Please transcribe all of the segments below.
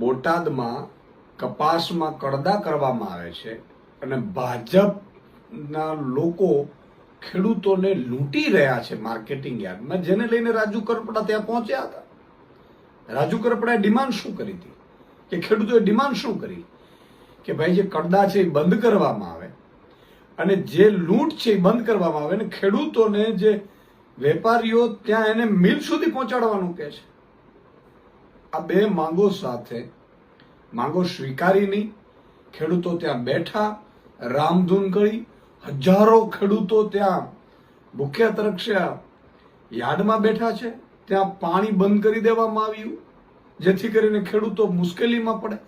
બોટાદમાં કપાસમાં કડદા કરવામાં આવે છે અને ભાજપના લોકો ખેડૂતોને લૂંટી રહ્યા છે માર્કેટિંગ યાર્ડમાં, જેને લઈને રાજુ કરપડા ત્યાં પહોંચ્યા હતા. રાજુ કરપડાએ ડિમાન્ડ શું કરી હતી? કે ખેડૂતોએ ડિમાન્ડ શું કરી? કે ભાઈ જે કડદા છે એ બંધ કરવામાં આવે અને જે લૂંટ છે એ બંધ કરવામાં આવે અને ખેડૂતોને જે વેપારીઓ ત્યાં એને મિલ સુધી પહોંચાડવાનું કહે છે. આ બે માંગો સાથે, માંગો સ્વીકારી નહીં. ખેડૂતો ત્યાં બેઠા રામધૂન કરી, હજારો ખેડૂતો ત્યાં ભૂખ્યા તરક્ષ્યા યાર્ડમાં બેઠા છે. ત્યાં પાણી બંધ કરી દેવામાં આવ્યું, જેથી કરીને ખેડૂતો મુશ્કેલીમાં પડે.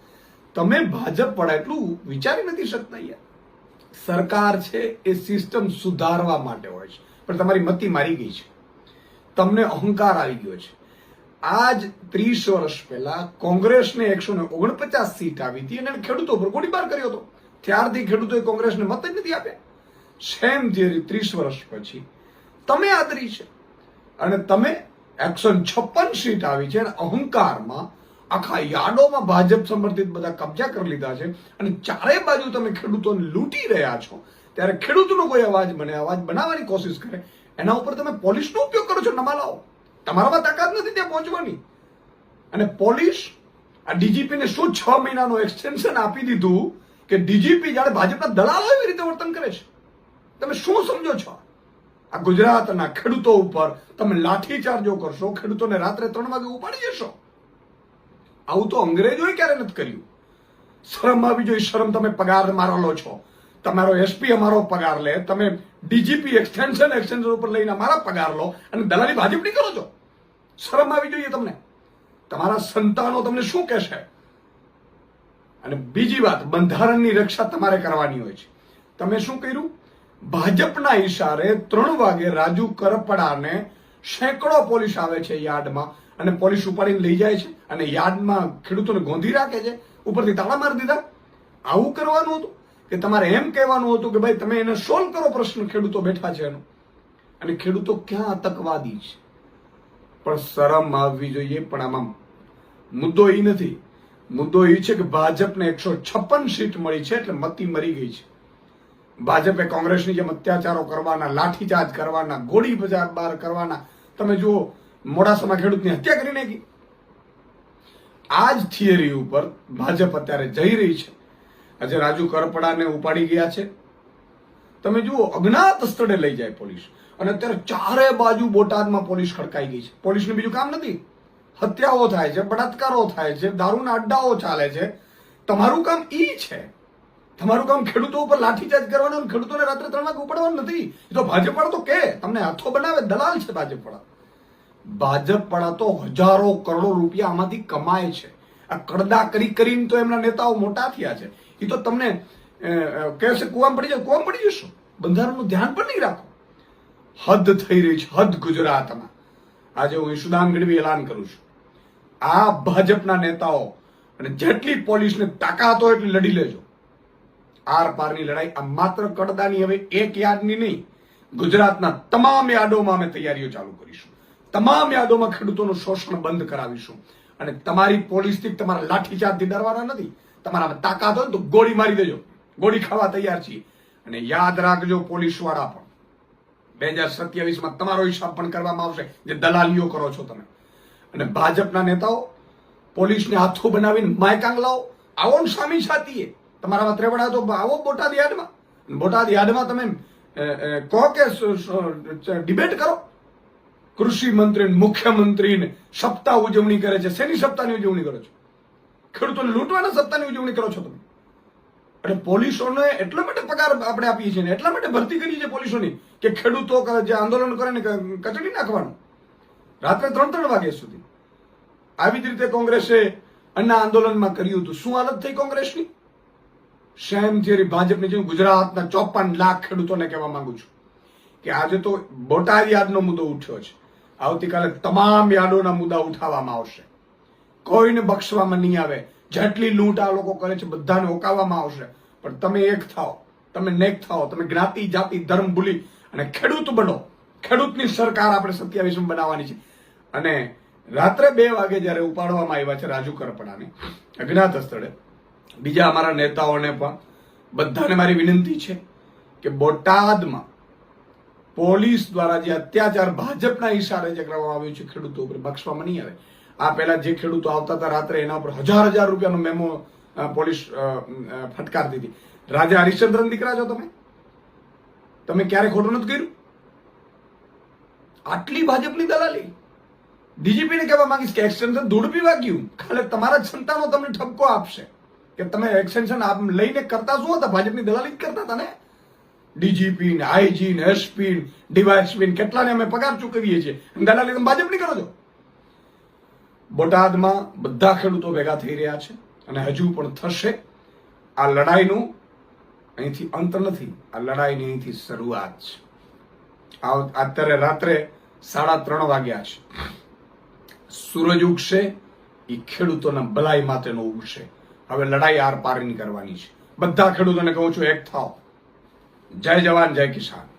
તમે ભાજપ પડે એટલું વિચારી નથી શકતા યાર સરકાર છે એ સિસ્ટમ સુધારવા માટે હોય છે, પણ તમારી મતી મારી ગઈ છે. તમને અહંકાર આવી ગયો છે. આજ ત્રીસ વર્ષ પહેલા કોંગ્રેસને એકસો ને ઓગણપચાસ સીટ આવી હતી અને ખેડૂતો પર ગોળીબાર કર્યો હતો. ત્યારથી ખેડૂતોએ કોંગ્રેસને મત જ નથી આપ્યા. સેમ થિયરી ત્રીસ વર્ષ પછી તમે આદરી છે. અને તમે એકસો છપ્પન સીટ આવી છે અને અહંકારમાં આખા યાર્ડોમાં ભાજપ સમર્થિત બધા કબજા કરી લીધા છે અને ચારે બાજુ તમે ખેડૂતોને લૂંટી રહ્યા છો. ત્યારે ખેડૂતનો કોઈ અવાજ બને અવાજ બનાવવાની કોશિશ કરે. એના ઉપર તમે પોલીસનો ઉપયોગ કરો છો, નમાલાઓ. તમારામાં તાકાત નથી ત્યાં પહોંચવાની. અને પોલીસ આ ડીજીપીને શું છ મહિનાનું એક્સટેન્શન આપી દીધું કે ડીજીપી જાણે ભાજપના દલાલો એવી રીતે વર્તન કરે છે? તમે શું સમજો છો? આ ગુજરાતના ખેડૂતો ઉપર તમે લાઠીચાર્જો કરશો, ખેડૂતોને રાત્રે ત્રણ વાગે ઉપાડી જશો. આવું તો અંગ્રેજોએ ક્યારે નથી કર્યું? શરમ આવી જોઈએ શરમ તમે પગાર મારો લો છો. તમારો એસપી અમારો પગાર લે, તમે ડીજીપી એક્સટેન્શન એક્સટેન્શન ઉપર લઈને અમારા પગાર લો અને દલાલી ભાજપની કરો છો? શરમ આવી જોઈએ તમને? તમારા સંતાનો તમને શું કહેશે? અને બીજી વાત, બંધારણની રક્ષા તમારે કરવાની હોય છે. તમે શું કર્યું? ભાજપના ઈશારે ત્રણ વાગે રાજુ કરપડાને સેંકડો પોલીસ આવે છે યાર્ડમાં અને પોલીસ ઉપાડીને લઈ જાય છે અને યાર્ડમાં ખેડૂતોને ગોંધી રાખે છે, ઉપરથી તાળા મારી દીધા. આવું કરવાનું હતું? કે તમારે એમ કહેવાનું હતું કે ભાઈ તમે એને સોલ્વ કરો પ્રશ્ન, ખેડૂતો બેઠા છે એનો. અને ખેડૂતો ક્યાં આતંકવાદી છે? પણ શરમ આવવી જોઈએ, પણ આમાં મુદ્દો એ નથી. મુદ્દો એ છે કે ભાજપને એકસો છપ્પન સીટ મળી છે, એટલે મતી મરી ગઈ છે. ભાજપે કોંગ્રેસની જેમ અત્યાચારો કરવાના, લાઠીચાર્જ કરવાના, ગોળી બજાર બહાર કરવાના. તમે જુઓ મોડાસામાં ખેડૂતની હત્યા કરી નાખી. આ જ થિયરી ઉપર ભાજપ અત્યારે જઈ રહી છે. આજે રાજુ કરપડાને ઉપાડી ગયા છે. તમે જુઓ, અજ્ઞાત સ્થળે લઈ જાય પોલીસ. અને અત્યારે ચારે બાજુ બોટાદમાં પોલીસ ખડકાઈ ગઈ છે. પોલીસનું બીજું કામ નથી. હત્યાઓ થાય છે, બળાત્કારો થાય છે, દારૂના અડ્ડાઓ ચાલે છે. તમારું કામ ઈ છે. તમારું કામ ખેડૂતો ઉપર લાઠીચાર્જ કરવાનું ખેડૂતોને રાત્રે ત્રણ વાગે ઉપાડવાનું નથી. એ તો ભાજપ તો કે, તમને હાથો બનાવે, દલાલ છે ભાજપ વાળા તો હજારો કરોડો રૂપિયા આમાંથી કમાય છે. આ કડદા કરી કરીને તો એમના નેતાઓ મોટા થયા છે. એ તો તમને કહેશે કુવામાં પડી જાય કુવામાં પડી જશો. બંધારણનું ધ્યાન પણ નહીં રાખો. હદ થઈ રહી છે, હદ ગુજરાતમાં. આજે હું ઈશુદાન ગઢવી એલાન કરું છું. આ ભાજપના નેતાઓ અને જેટલી પોલીસને તાકાત હોય એટલી લડી લેજો. આર પારની લડાઈ આ માત્ર કડદાની હવે એક યાર્ડની નહીં. ગુજરાતના તમામ યાર્ડોમાં અમે તૈયારીઓ ચાલુ કરીશું. તમામ યાર્ડોમાં ખેડૂતોનું શોષણ બંધ કરાવીશું. અને તમારી પોલીસથી તમારા લાઠીચાર્જથી ડરવાના નથી. તમારામાં તાકાત હોય તો ગોળી મારી દેજો. ગોળી ખાવા તૈયાર છીએ. અને યાદ રાખજો પોલીસવાળા પણ. બે હજાર સત્યાવીસમાં તમારો હિસાબ પણ કરવામાં આવશે, જે દલાલીઓ કરો છો તમે. અને ભાજપના નેતાઓ, પોલીસને હાથો બનાવીને માયકાંગ લાવો આવો ને સામી છાતીએ. તમારામાં ત્રેવડા તો આવો બોટાદ યાર્ડમાં. બોટાદ યાર્ડમાં તમે કહો કે ડિબેટ કરો. કૃષિ મંત્રી ને મુખ્યમંત્રી ને સપ્તાહ ઉજવણી કરે છે. શેની સપ્તાહની ઉજવણી કરો છો? ખેડૂતોને લૂંટવાના સપ્તાહની ઉજવણી કરો છો તમે? અને પોલીસોને એટલા માટે પગાર આપણે આપીએ છીએ એટલા માટે ભરતી કરીએ છીએ પોલીસોની કે ખેડૂતો જે આંદોલન કરે ને કચડી નાખવાનું. રાત્રે ત્રણ ત્રણ વાગ્યા સુધી. આવી જ રીતે કોંગ્રેસે અન્ના આંદોલનમાં કર્યું હતું. શું હાલત થઈ કોંગ્રેસની? સેમ થિયરી ભાજપની જેમ ગુજરાતના ચોપન લાખ ખેડૂતોને કહેવા માંગુ છું કે આજે તો બોટાદ યાદનો મુદ્દો ઉઠ્યો છે. આવતીકાલે તમામ યાદોના મુદ્દા ઉઠાવવામાં આવશે. કોઈને બક્ષવામાં નહીં આવે. જેટલી લૂંટ આ લોકો કરે છે, બધાને ઓકાવવામાં આવશે. પણ તમે એક થાઓ, તમે નેક થાઓ, તમે જ્ઞાતિ, જાતિ, ધર્મ ભૂલી અને ખેડૂત બનો. ખેડૂતની સરકાર આપણે સત્યાવીસમાં બનાવવાની છે. અને રાત્રે બે વાગે જ્યારે ઉપાડવામાં આવ્યા છે રાજુ કરપડાને અજ્ઞાત સ્થળે બીજા અમારા નેતાઓને પણ બધાને મારી વિનંતી છે કે બોટાદમાં પોલીસ દ્વારા જે અત્યાચાર ભાજપના ઈશારે જે કરવામાં આવ્યો છે ખેડૂતો ઉપર બક્ષવામાં નહીં આવે. આ પહેલા જે ખેડૂતો આવતા હતા રાત્રે એના ઉપર હજાર હજાર રૂપિયાનો મેમો પોલીસ ફટકાર દીધી રાજા હરિશ્ચંદ્રન દીકરા છો તમે? તમે ક્યારે ખોટું નથી કર્યું? આટલી ભાજપની દલાલી. ડીજીપીને કહેવા માંગીશ કે એક્સટેન્શન ધૂળ પીવા ગયું. ખાલી તમારા સંતાનો તમને ઠપકો આપશે. કે તમે એક્સટેન્શન લઈને કરતા શું હતા? ભાજપની દલાલી જ કરતા હતા ને? ડીજીપી ને આઈજી ને એસપી ડીવાયસપી ને કેટલાને અમે પગાર ચૂકવીએ છીએ. દલાલી, તમે ભાજપની કરો છો? બોટાદમાં બધા ખેડૂતો ભેગા થઈ રહ્યા છે અને હજુ પણ થશે. આ લડાઈનું અહીંથી અંત નથી. આ લડાઈની અહીંથી શરૂઆત છે. અત્યારે રાત્રે સાડા ત્રણ વાગ્યા છે. સૂરજ ઉગશે એ ખેડૂતોના ભલાઈ માટેનો ઉગશે. હવે લડાઈ આર પારની કરવાની છે. બધા ખેડૂતોને કહું છું, એક થાવ. જય જવાન જય કિસાન